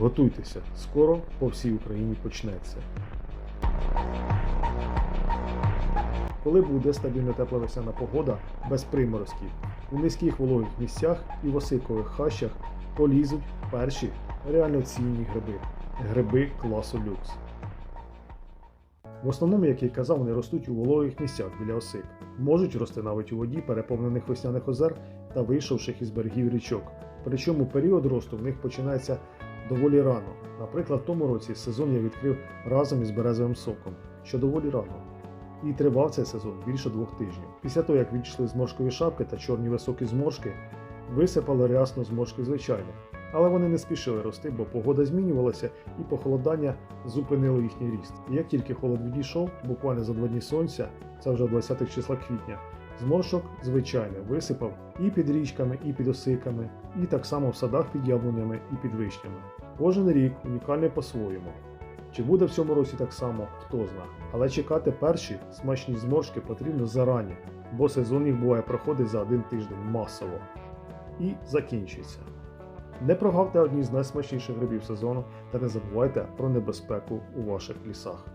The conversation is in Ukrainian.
Готуйтеся, скоро по всій Україні почнеться. Коли буде стабільно тепла весняна погода без приморозків, у низьких вологих місцях і в осикових хащах полізуть перші реально цінні гриби гриби класу люкс. В основному, як я казав, вони ростуть у вологих місцях біля осик. Можуть рости навіть у воді переповнених весняних озер та вийшовших із берегів річок. Причому період росту в них починається доволі рано. Наприклад, в тому році сезон я відкрив разом із березовим соком, що доволі рано. І тривав цей сезон більше двох тижнів. Після того, як відійшли зморшкові шапки та чорні високі зморшки, висипало рясно зморшки звичайних. Але вони не спішили рости, бо погода змінювалася і похолодання зупинило їхній ріст. І як тільки холод відійшов, буквально за два дні сонця, це вже 20 числа квітня, зморшок звичайний висипав і під річками, і під осиками, і так само в садах під яблунями і під вишнями. Кожен рік унікальний по-своєму. Чи буде в цьому році так само, хто зна. Але чекати перші смачні зморшки потрібно зарані, бо сезон їх буває проходить за один тиждень масово. І закінчується. Не прогавте одні з найсмачніших грибів сезону та не забувайте про небезпеку у ваших лісах.